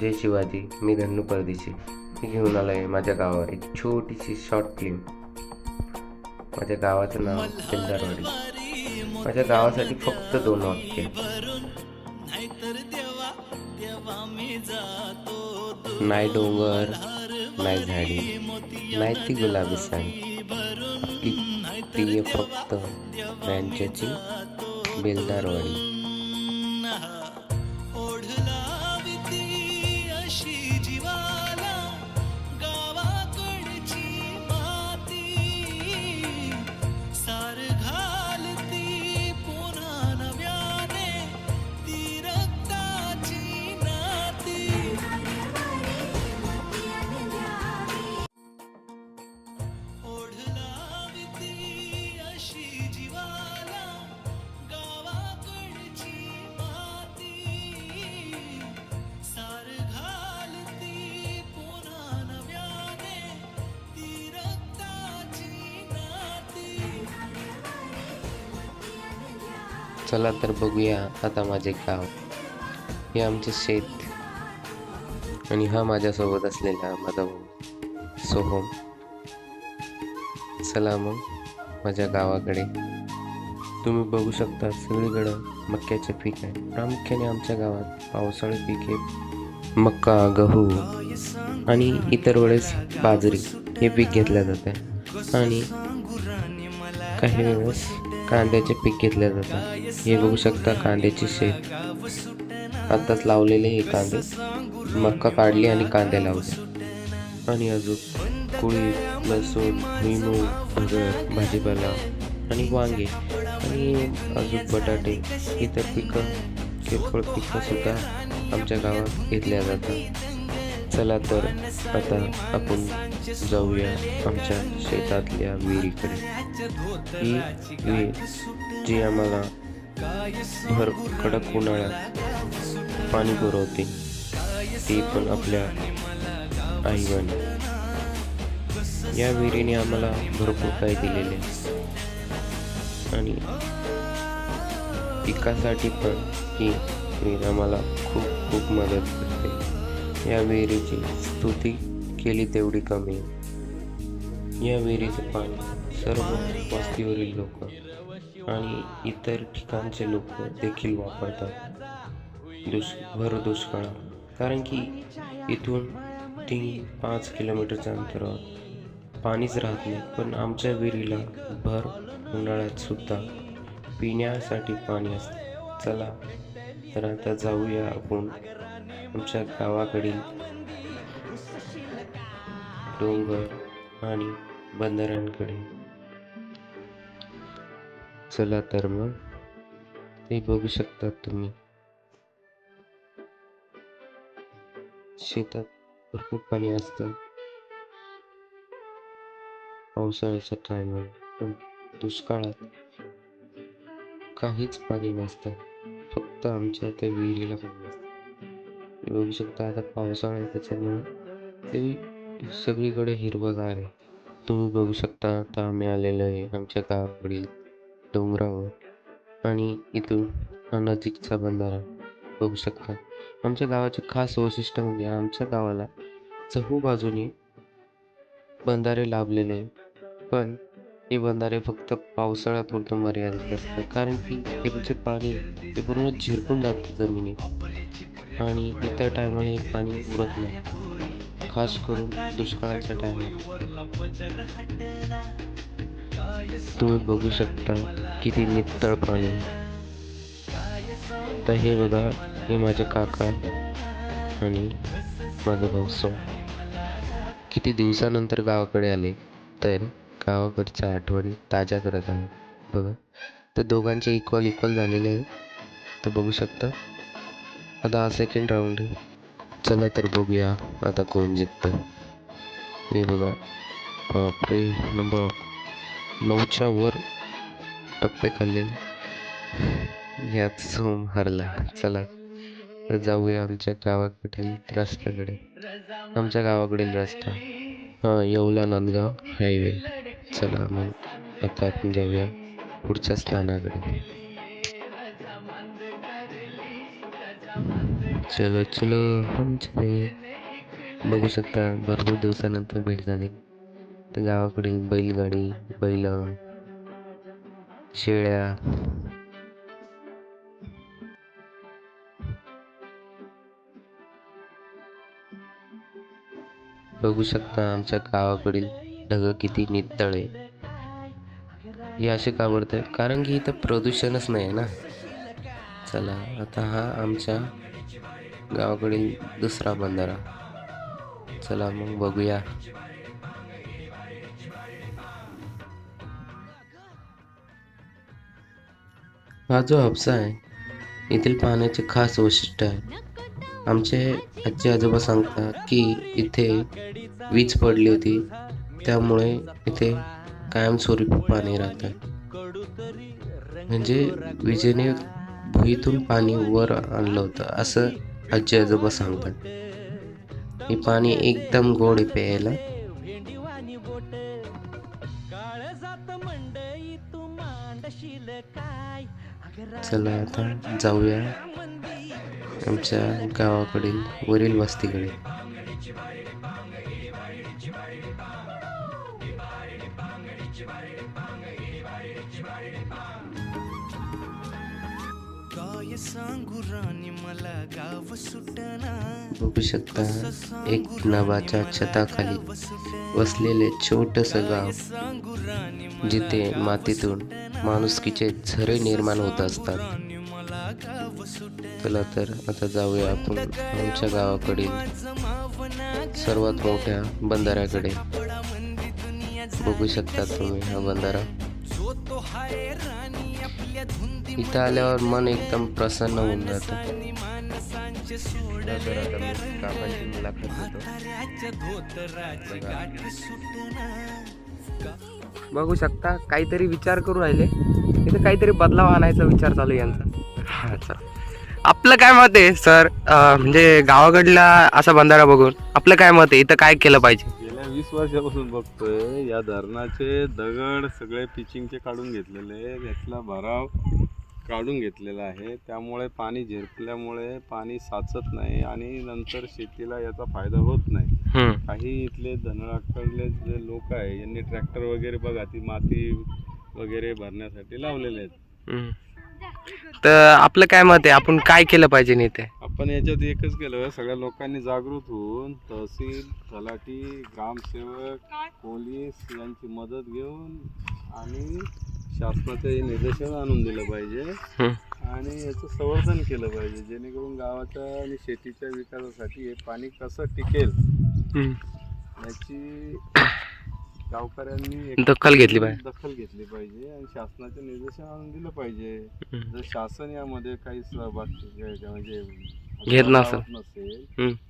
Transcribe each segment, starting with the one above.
जय शिवाजी मी धन्नू परदेशी. मी घेऊन आलो आहे माझ्या गावावर एक छोटीशी शॉर्ट फिल्म माझ्या गावाचं नाव केंदारवाडी माझ्या गावासाठी फक्त दोन वाक्य नाही डोंगर नाही झाडी नाही ती गुलाबी साडी आपली प्रिय फक्त बँच्याची बेलदारवाडी. चला तर बघूया आता माझे गाव हे आमचे शेत. आणि हा माझ्यासोबत असलेला माझा भाऊ. सोहम हो. चला मग माझ्या गावाकडे. तुम्ही बघू शकता सगळीकडं मक्याचे पीक आहे. प्रामुख्याने आमच्या गावात पावसाळी पीक हे मक्का गहू आणि इतर वेळेस बाजरी हे पीक घेतलं जातं. आणि काही वेळेस कांद्याचे पीक घेतले जातात. हे बघू शकता कांद्याची शेत आताच लावलेले हे कांदे. मक्का काढली आणि कांदे लावले. आणि अजून कुळी लसूण भुईमूग भगर भाजीपाला आणि वांगे आणि अजून बटाटे. इतर पिकं किरकोळ पिकं सुद्धा आमच्या गावात घेतल्या जातात. चला तर आता आपण जाऊया आमच्या शेतातल्या विहिरीकडे. ही विहीर जी आम्हाला भर कडक उन्हाळ्यात पाणी पुरवते ती पण आपल्या आईवाने या विहिरीने आम्हाला भरपूर काही दिलेले आणि पिकासाठी पण ही विहीर आम्हाला खूप खूप मदत करते. या विहिरीची स्तुती केली तेवढी कमी. आहे. या विहिरीचे पाणी सर्व वस्तीवरील लोक आणि इतर ठिकाणचे लोक देखील वापरतात. दुष भर दुष्काळात कारण की इथून तीन पाच किलोमीटरच्या अंतरावर पाणीच राहत नाही. पण आमच्या विहिरीला भर उन्हाळ्यात सुद्धा पिण्यासाठी पाणी असते. चला तर आता जाऊया आपण आमच्या गावाकडील डोंगर आणि बंदरांकडे. चला तर मग ते बघू शकता तुम्ही. शेतात भरपूर पाणी असतं. पावसाळ्याच्या टायमाला पण दुष्काळात काहीच पाणी नसतं. फक्त आमच्या त्या विहिरीला पाणी असतं. बघू शकता. आता पावसाळा आहे त्याच्यामुळे ते सगळीकडे हिरवंगार आहे. तुम्ही बघू शकता आता आम्ही आलेलो आहे आमच्या गावाकडील डोंगरावर. आणि इथून हा नजीकचा बंधारा बघू शकता. आमच्या गावाचे खास वैशिष्ट्य म्हणजे आमच्या गावाला चहू बाजूने बंधारे लाभलेले आहे पण हे बंधारे फक्त पावसाळ्यापुरतं मर्यादित असतं कारण की त्यांचे पाणी ते पूर्ण झिरपून जातं जमिनीत. आणि इतर टायमाला हे पाणी उरत नाही. खास करून दुष्काळाच्या टायमात. तुम्ही बघू शकता किती नितळ पाणी. तर हे बघा हे माझे काका आणि माझा भाऊ सो किती दिवसानंतर गावाकडे आले तर गावाकडच्या आठवणी ताज्या करत आहे बघा तर दोघांचे इक्वल इक्वल झालेले आहे. तर बघू शकता आता हा सेकंड राऊंड चला तर बघूया. आता कोण जिंकतं. हे बघा. बापरे. नंबर नऊच्या वर टप्पे खाल्ले. यात सोम हरला. चला. तर जाऊया आमच्या गावाकडील रस्त्याकडे आमच्या गावाकडील रस्ता हां येवला नांदगाव हायवे. चला मग आता आपण जाऊया पुढच्या स्थानाकडे. चलो चलो हम चले। बघू शकता भरपूर दिवसानंतर भेट झाली. तर गावाकडे बैलगाडी बैल शेळ्या. बघू शकता आमच्या गावाकडील ढग किती नितळ आहे. हे असे का बरं कारण की इथं प्रदूषणच नाही आहे ना. चला आता हा आमच्या गावाकडील दुसरा बंधारा. चला मग बघूया. हा जो हापसा आहे येथील पाण्याचे खास वैशिष्ट्य आहे. आमचे आजी आजोबा सांगतात की इथे वीज पडली होती त्यामुळे इथे कायमस्वरूपी पाणी राहतं. म्हणजे विजेने भुईतून पाणी वर आणलं होतं. असं आजी आजोबा सांगतात हे पाणी एकदम गोड आहे प्यायला काळ तू मांडशील काय चला आता जाऊया आमच्या गावाकडील वरील वस्तीकडे. बघू शकता एक नवाच्या छताखाली वसलेले छोटस गाव जिथे मातीतून माणुसकीचे झरे निर्माण होत असतात. चला तर आता जाऊया आपण आमच्या गावाकडील सर्वात मोठ्या बंधाऱ्याकडे. बघू शकता तुम्ही हा बंधारा. इथं आल्यावर मन एकदम प्रसन्न होऊन जातं. आणि माणसांचे सोड तर आता मी काकांची मुलाखत घेतो. म्हाताऱ्याच्या धोतराची गाठ सुटना बघू शकता काहीतरी विचार करू राहिले. इथे काहीतरी बदलाव आणायचा विचार चालू आहे यांचा. आपलं काय मत आहे सर? म्हणजे गावाकडला असा बंधारा बघून आपलं काय मत आहे? इथं काय केलं पाहिजे? गेल्या वीस वर्षापासून बघतोय या धरणाचे दगड सगळे पिचिंगचे काढून घेतलेले यातला भराव काढून घेतलेला आहे. त्यामुळे पाणी झिरपल्यामुळे पाणी साचत नाही आणि नंतर शेतीला याचा फायदा होत नाही. काही इथले धनराकडले जे लोक आहे यांनी ट्रॅक्टर वगैरे बघा ती माती वगैरे भरण्यासाठी लावलेले आहेत. तर आपलं काय मत आहे? आपण काय केलं पाहिजे नाही इथे आपण याच्यात एकच केलं सगळ्या लोकांनी जागृत होऊन तहसील तलाठी ग्रामसेवक पोलीस यांची मदत घेऊन आणि शासनाचं हे निदर्शन आणून दिलं पाहिजे. आणि याचं संवर्धन केलं पाहिजे जेणेकरून गावाच्या आणि शेतीच्या विकासासाठी हे पाणी कसं टिकेल. याची गावकऱ्यांनी दखल घेतली पाहिजे. दखल घेतली पाहिजे आणि शासनाचे निर्देशन आणून दिलं पाहिजे. जर शासन यामध्ये काही सहभाग म्हणजे घेत नसेल.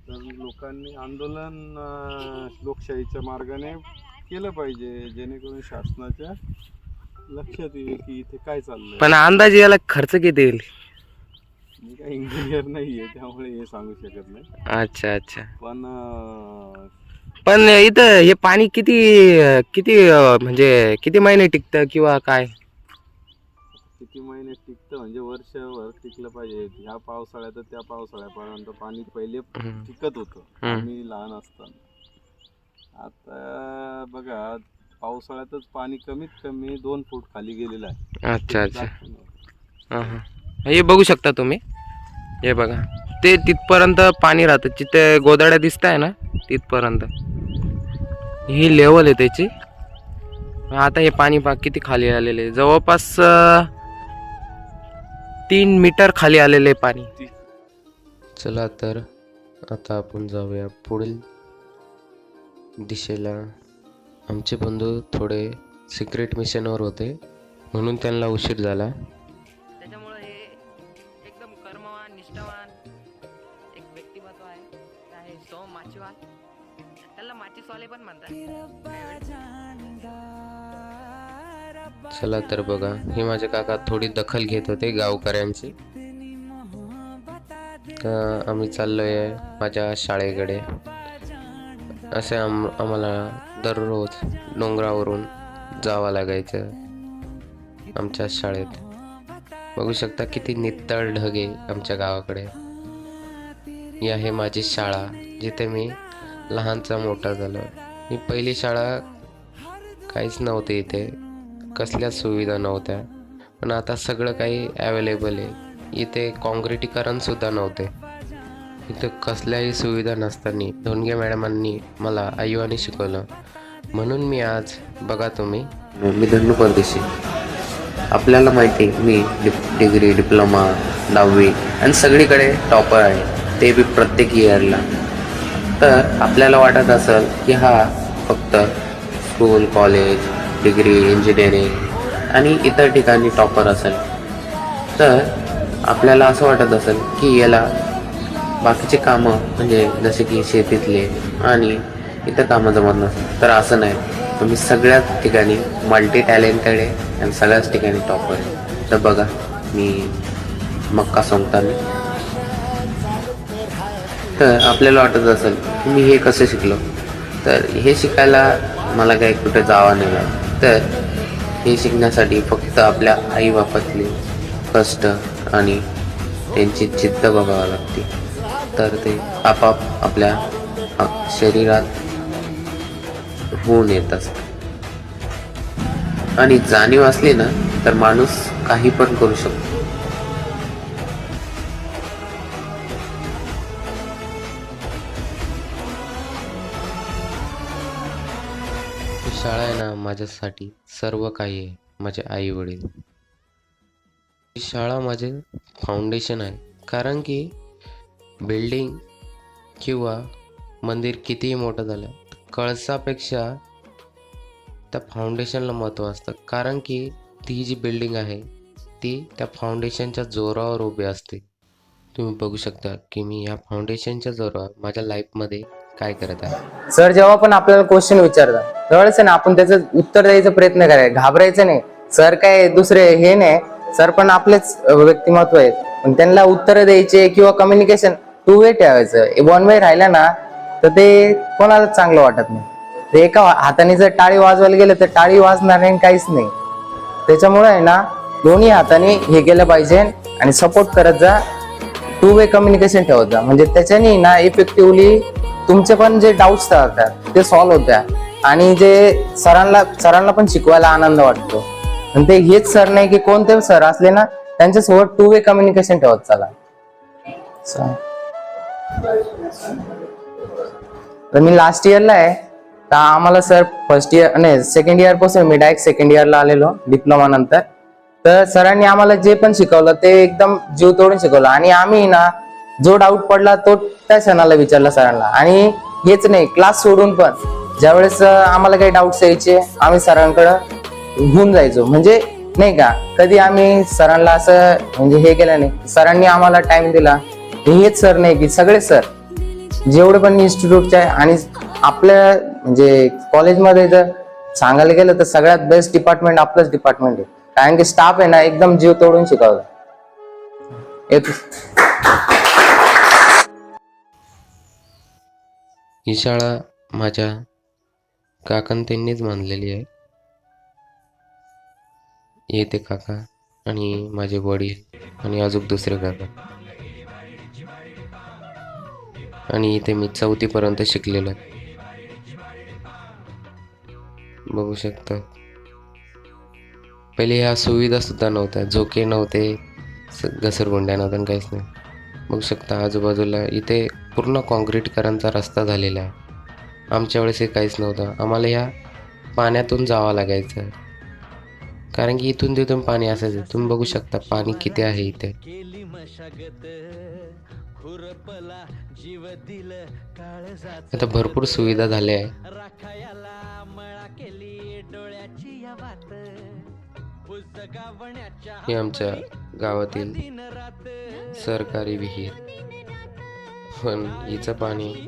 तर लोकांनी आंदोलन लोकशाहीच्या मार्गाने केलं पाहिजे जेणेकरून शासनाच्या लक्षात येईल की इथे काय चाललंय. पण अंदाजे याला खर्च किती येईल? मी काही इंजिनियर नाहीये त्यामुळे हे सांगू शकत नाही. अच्छा अच्छा. पण अं, पण इथं हे पाणी किती किती अं, म्हणजे किती महिने टिकतं किंवा काय? किती महिने टिकतं? म्हणजे वर्षभर टिकलं पाहिजे. ह्या पावसाळ्यात त्या पावसाळ्यापर्यंत पाणी पहिले हम्म. टिकत होतं. हम्म. आम्ही लहान असताना. आता बघा पावसाळ्यातच पाणी कमीत कमी दोन फूट खाली गेलेलं आहे. अच्छा अच्छा. हा, हा. हे बघू शकता तुम्ही. हे बघा. ते तिथपर्यंत पाणी राहतं. जिथे गोदाड्या दिसत आहे ना तिथपर्यंत. ही लेवल आहे त्याची. आता हे पाणी पा किती खाली आलेले आहे. जवळपास तीन मीटर खाली आलेले आहे पाणी. चला तर आता आपण जाऊया पुढील दिशेला. आमचे बंधू थोडे सिक्रेट मिशनवर होते. म्हणून त्यांना उशीर झाला. त्याच्यामुळं हे एकदम कर्मवान निष्ठावान एक व्यक्तिमत्व आहे. ते आहे सोम माचीवाल त्याला माचीसवाले पण म्हणतात. चला तर बघा. हे माझे काका थोडी दखल घेत होते गावकऱ्यांची. तर आम्ही चाललोय माझ्या शाळेकडे. असे आम आम्हाला दररोज डोंगरावरून जावं लागायचं आमच्या शाळेत. बघू शकता किती नितळ ढगे आमच्या गावाकडे. ही आहे माझी शाळा जिथे मी लहानचा मोठा झालो. ही पहिली शाळा काहीच नव्हती इथे. कसल्याच सुविधा नव्हत्या. पण आता सगळं काही ॲवेलेबल आहे. इथे काँक्रिटीकरणसुद्धा नव्हते. इथं कसल्याही सुविधा नसताना धोंडगे मॅडमांनी मला आईवानी शिकवलं. म्हणून मी आज बघा तुम्ही. मी धनु परदेशी. आपल्याला माहिती आहे मी डिप डिग्री डिप्लोमा दहावी आणि सगळीकडे टॉपर आहे. ते बी प्रत्येक इयरला तर आपल्याला वाटत असेल की हा फक्त स्कूल कॉलेज डिग्री इंजिनिअरिंग आणि इतर ठिकाणी टॉपर असेल. तर आपल्याला असं वाटत असेल की याला बाकीचे कामं म्हणजे जसे की शेतीतले आणि इतर कामं जमत नसतात तर असं नाही. तुम्ही सगळ्याच ठिकाणी मल्टी टॅलेंटेड आहे आणि सगळ्याच ठिकाणी टॉपर आहे. तर बघा मी मक्का सोंगताना. तर आपल्याला वाटत असेल की मी हे कसं शिकलो? तर हे शिकायला मला काही कुठे जावं नाही तर हे शिकण्यासाठी फक्त आपल्या आईबापातले कष्ट आणि त्यांची चित्त बघावं लागते. तर ते आपाप आपल्या शरीरात होऊन येत असते आणि जाणीव असली ना तर माणूस काही पण करू शकतो. शाळा आहे ना माझ्यासाठी सर्व काही आहे माझे आई वडील ही शाळा माझे फाउंडेशन आहे. कारण की बिल्डिंग किंवा मंदिर कितीही मोठं झालं कळसापेक्षा त्या फाउंडेशनला महत्त्व असतं. कारण की ती जी बिल्डिंग आहे ती त्या फाउंडेशनच्या जोरावर उभी असते. तुम्ही बघू शकता की मी या फाउंडेशनच्या जोरावर माझ्या लाईफमध्ये काय करत आहे. सर जेव्हा पण आपल्याला क्वेश्चन विचारतात त्यावेळेस ना आपण त्याचं उत्तर द्यायचा प्रयत्न करायचा. घाबरायचं नाही. सर काय दुसरे हे नाही. सर पण आपलेच व्यक्तिमत्व आहेत. पण त्यांना उत्तर द्यायचे किंवा कम्युनिकेशन टू वे ठेवायचं. वन वे राहिला ना तर ते कोणालाच चांगलं वाटत नाही. ते एका हाताने जर टाळी वाजवायला गेलं तर टाळी वाजणार नाही काहीच नाही. त्याच्यामुळे आहे ना दोन्ही हाताने हे केलं पाहिजे आणि सपोर्ट करत जा. टू वे कम्युनिकेशन ठेवत जा. म्हणजे त्याच्याने ना इफेक्टिव्हली तुमचे पण जे डाऊट्स राहतात ते सॉल्व्ह होत्या आणि जे सरांना सरांना पण शिकवायला आनंद वाटतो. आणि ते हेच सर नाही की कोणते सर असले ना त्यांच्यासोबत टू वे कम्युनिकेशन ठेवत चला. तर मी लास्ट इयरला आहे. तर आम्हाला सर फर्स्ट इयर नाही सेकंड इयरपासून मी डायरेक्ट सेकंड इयरला आलेलो डिप्लोमा नंतर. तर सरांनी आम्हाला जे पण शिकवलं ते एकदम जीव तोडून शिकवलं. आणि आम्ही ना जो डाऊट पडला तो त्या क्षणाला विचारला सरांना. आणि हेच नाही क्लास सोडून पण ज्यावेळेस आम्हाला काही डाऊट्स यायचे आम्ही सरांकडं घेऊन जायचो. म्हणजे नाही का कधी आम्ही सरांना असं म्हणजे हे केलं नाही सरांनी आम्हाला टाइम दिला. हेच सर नाही की सगळे सर जेवढे पण इन्स्टिट्यूटचे आहे आणि आपल्या म्हणजे कॉलेजमध्ये जर सांगायला गेलं तर सगळ्यात बेस्ट डिपार्टमेंट आपलंच डिपार्टमेंट आहे. कारण की स्टाफ आहे ना एकदम जीव तोडून शिकवलं येतो. ही शाळा माझ्या काकांतींनीच बांधलेली आहे. येते काका आणि माझे वडील आणि अजून दुसरे काका. आणि इथे मी चौथीपर्यंत शिकलेलो आहे. बघू शकता. पहिले ह्या सुविधासुद्धा नव्हत्या. झोके नव्हते घसरगुंड्या नव्हत्या काहीच नाही. बघू शकता आजूबाजूला इथे पूर्ण काँक्रीटकरांचा रस्ता झालेला आहे. आमच्या वेळेस हे काहीच नव्हतं. आम्हाला ह्या पाण्यातून जावं लागायचं. कारण की इथून तिथून पाणी असायचं. तुम्ही बघू शकता पाणी किती आहे इथे. आता भरपूर सुविधा झाल्या आहे राखायाला मळा केली डोळ्याची या वात. ही आमच्या गावातील सरकारी विहीर. पण हिचं पाणी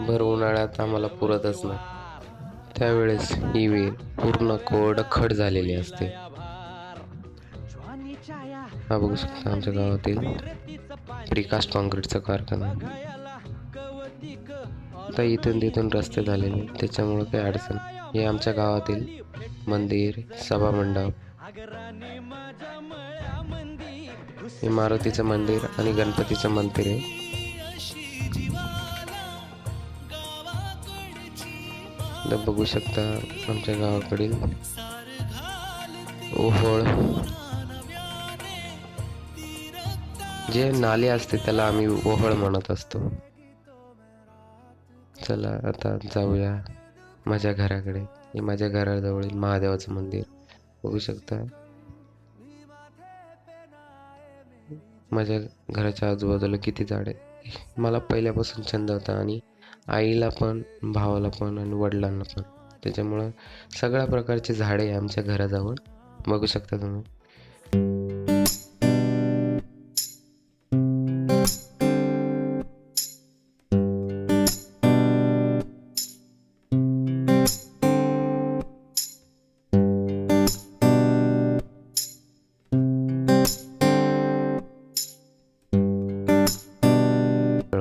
भर उन्हाळ्यात आम्हाला पुरतच नाही. त्यावेळेस ही विहीर पूर्ण कोरड खड झालेली असते. हा बघू शकता आमच्या गावातील प्रिकास्ट कॉन्क्रीटचा कारखाना आता इथून तिथून रस्ते झालेले त्याच्यामुळं काही अडचण हे आमच्या गावातील मंदिर सभामंडप हे मारुतीचं मंदिर आणि गणपतीचं मंदिर आहे. बघू शकता आमच्या गावाकडील ओहोळ जे नाले असते त्याला आम्ही ओहळ म्हणत असतो. चला आता जाऊया माझ्या घराकडे. हे माझ्या घराजवळील महादेवाचं मंदिर. बघू शकता. माझ्या घराच्या आजूबाजूला किती झाडे मला पहिल्यापासून छंद होता आणि आईला पण भावाला पण आणि वडिलांना पण. त्याच्यामुळं सगळ्या प्रकारची झाडे आहे आमच्या घराजवळ. बघू शकता तुम्ही.